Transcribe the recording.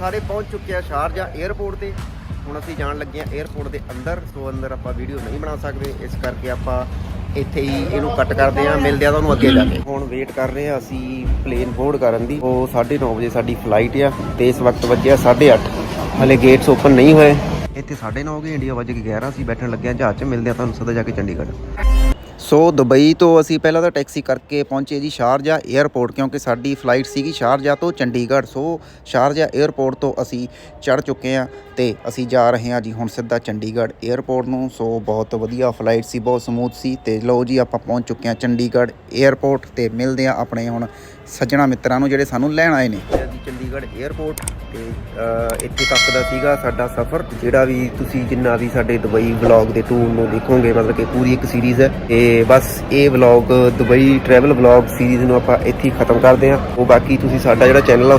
ਸਾਰੇ ਪਹੁੰਚ ਚੁੱਕੇ ਆ ਸ਼ਾਰਜਾ 에ਅਰਪੋਰਟ ਤੇ। ਹੁਣ ਅਸੀਂ ਜਾਣ ਲੱਗੇ ਆ 에ਅਰਪੋਰਟ ਦੇ ਅੰਦਰ, ਸੋ ਅੰਦਰ ਆਪਾਂ ਵੀਡੀਓ ਨਹੀਂ ਬਣਾ ਸਕਦੇ। ਇਸ ਕਰਕੇ ਆਪਾਂ ਇੱਥੇ ਹੀ ਇਹਨੂੰ ਕੱਟ ਕਰਦੇ ਆ, ਮਿਲਦੇ ਆ ਤੁਹਾਨੂੰ ਅੱਗੇ ਜਾ ਕੇ। ਹੁਣ ਵੇਟ ਕਰ ਰਹੇ ਆ ਅਸੀਂ ਪਲੇਨ ਬੋਰਡ ਕਰਨ ਦੀ। ਉਹ 9:30 ਵਜੇ ਸਾਡੀ ਫਲਾਈਟ ਆ ਤੇ ਇਸ ਵਕਤ ਵੱਜਿਆ 8:30 ਹਲੇ ਗੇਟਸ ਓਪਨ ਨਹੀਂ ਹੋਏ। ਇੱਥੇ 9:30 ਹੋ ਗਏ ਇੰਡੀਆ ਵੱਜ ਕੇ 11 ਅਸੀਂ ਬੈਠਣ ਲੱਗੇ ਆ, ਜਹਾਜ਼ 'ਚ। ਮਿਲਦੇ ਆ ਤੁਹਾਨੂੰ ਸਦਾ ਜਾ ਕੇ ਚੰਡੀਗੜ੍ਹ। ਸੋ ਦੁਬਈ ਤੋਂ ਅਸੀਂ ਪਹਿਲਾਂ ਤਾਂ ਟੈਕਸੀ ਕਰਕੇ ਪਹੁੰਚੇ ਜੀ ਸ਼ਾਰਜਾ 에ਅਰਪੋਰਟ ਕਿਉਂਕਿ ਸਾਡੀ ਫਲਾਈਟ ਸੀਗੀ ਸ਼ਾਰਜਾ ਤੋਂ ਚੰਡੀਗੜ੍ਹ। ਸੋ ਸ਼ਾਰਜਾ 에ਅਰਪੋਰਟ ਤੋਂ ਅਸੀਂ ਚੜ ਚੁੱਕੇ ਆ ਤੇ ਅਸੀਂ ਜਾ ਰਹੇ ਹਾਂ ਜੀ ਹੁਣ ਸਿੱਧਾ ਚੰਡੀਗੜ੍ਹ 에ਅਰਪੋਰਟ ਨੂੰ। ਸੋ ਬਹੁਤ ਵਧੀਆ ਫਲਾਈਟ ਸੀ, ਬਹੁਤ ਸਮੂਥ ਸੀ ਤੇ ਲਓ ਜੀ ਆਪਾਂ ਪਹੁੰਚ ਚੁੱਕੇ ਆ ਚੰਡੀਗੜ੍ਹ 에ਅਰਪੋਰਟ ਤੇ ਮਿਲਦੇ ਆ ਆਪਣੇ ਹੁਣ ਸੱਜਣਾ ਮਿੱਤਰਾਂ ਨੂੰ ਜਿਹੜੇ ਸਾਨੂੰ ਲੈਣ ਆਏ ਨੇ। ਚੰਡੀਗੜ੍ਹ 에ਅਰਪੋਰਟ ਤੇ ਅ, ਇੱਥੇ ਤੱਕ ਦਾ ਸੀਗਾ ਸਾਡਾ ਸਫ਼ਰ ਜਿਹੜਾ ਵੀ ਤੁਸੀਂ ਜਿੰਨਾ ਵੀ ਸਾਡੇ ਦੁਬਈ ਵਲੌਗ ਦੇ ਟੂਰ ਨੂੰ ਦੇਖੋਗੇ ਮਤਲਬ ਕਿ ਪੂਰੀ ਇੱਕ ਸੀਰੀਜ਼ ਹੈ। ਤੇ ਬਸ ਇਹ vlog Dubai travel vlog series ਨੂੰ ਆਪਾਂ ਇੱਥੇ ਹੀ ਖਤਮ ਕਰਦੇ ਹਾਂ। ਉਹ ਬਾਕੀ ਤੁਸੀਂ ਸਾਡਾ ਜਿਹੜਾ ਚੈਨਲ ਆ ਉਹ